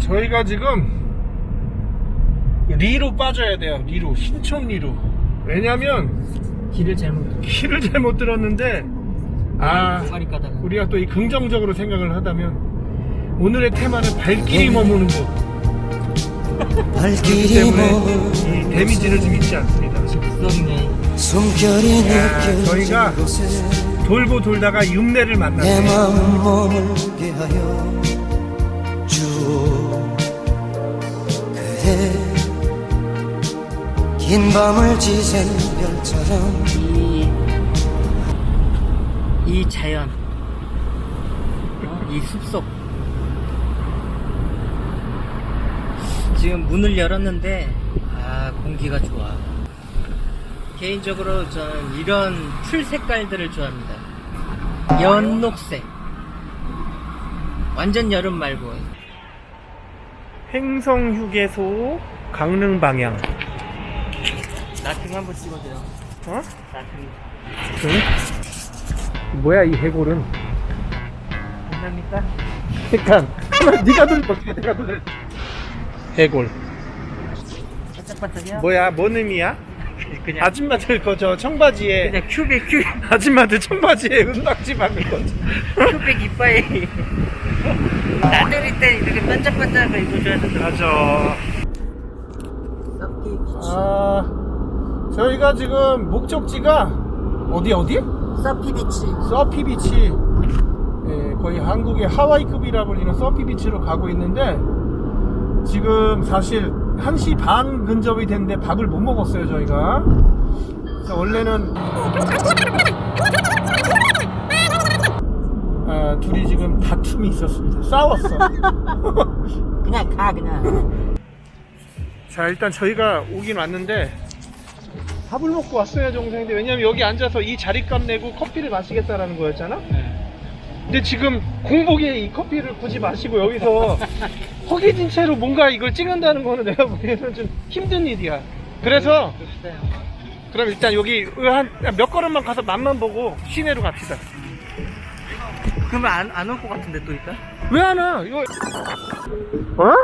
저희가 지금 리로 빠져야 돼요. 리로 신촌 리로. 왜냐면 길을 잘못 길을 잘못 들었는데 아 우리가 또 이 긍정적으로 생각을 하다면 오늘의 테마는 발길이 머무는 곳. 그렇기 발길이 때문에 이 데미지를 좀 잊지 않습니다. 숨결이 야, 저희가 느껴지는 곳에 돌고 돌다가 윰내를 내 만났어요. 마음 머물게 하여 주 오 그대 긴 밤을 지샌 별처럼. 이, 이 자연. 어? 이 숲속. 지금 문을 열었는데 아 공기가 좋아. 개인적으로 저는 이런 풀 색깔들을 좋아합니다. 연녹색. 완전 여름 말고 행성 휴게소 강릉 방향. 나중 한번 찍어줘요 어? 나중 그래? 뭐야 이 해골은? 감사합니까? 그러니까 네가 돌 어떻게 내가 돌? 해골. 반짝반짝이야? 뭐야 뭔 의미야? 그냥 아줌마들 거저 청바지에 그냥 큐백 큐 아줌마들 청바지에 은박지 박은 거지. 큐백 이빠이 나들이 때 이렇게 반짝반짝한 거 입어줘야 된다 맞아. 아 저희가 지금 목적지가 어디 어디? 서피 비치 서피 비치. 예, 거의 한국의 하와이급이라 불리는 서피 비치로 가고 있는데 지금 사실 1시 반 근접이 됐는데 밥을 못 먹었어요 저희가 그래서 원래는 아, 둘이 지금 다툼이 있었습니다. 싸웠어. 그냥 가 그냥. 자 일단 저희가 오긴 왔는데 밥을 먹고 왔어요 정상인데. 왜냐면 여기 앉아서 이 자리값 내고 커피를 마시겠다라는 거였잖아? 근데 지금 공복에 이 커피를 굳이 마시고 여기서 허기진 채로 뭔가 이걸 찍는다는 거는 내가 보기에는 좀 힘든 일이야. 그래서 그럼 일단 여기 한 몇 걸음만 가서 맛만 보고 시내로 갑시다 그러면 안 안 올 것 같은데 또 일단 왜안 와? 이거 어?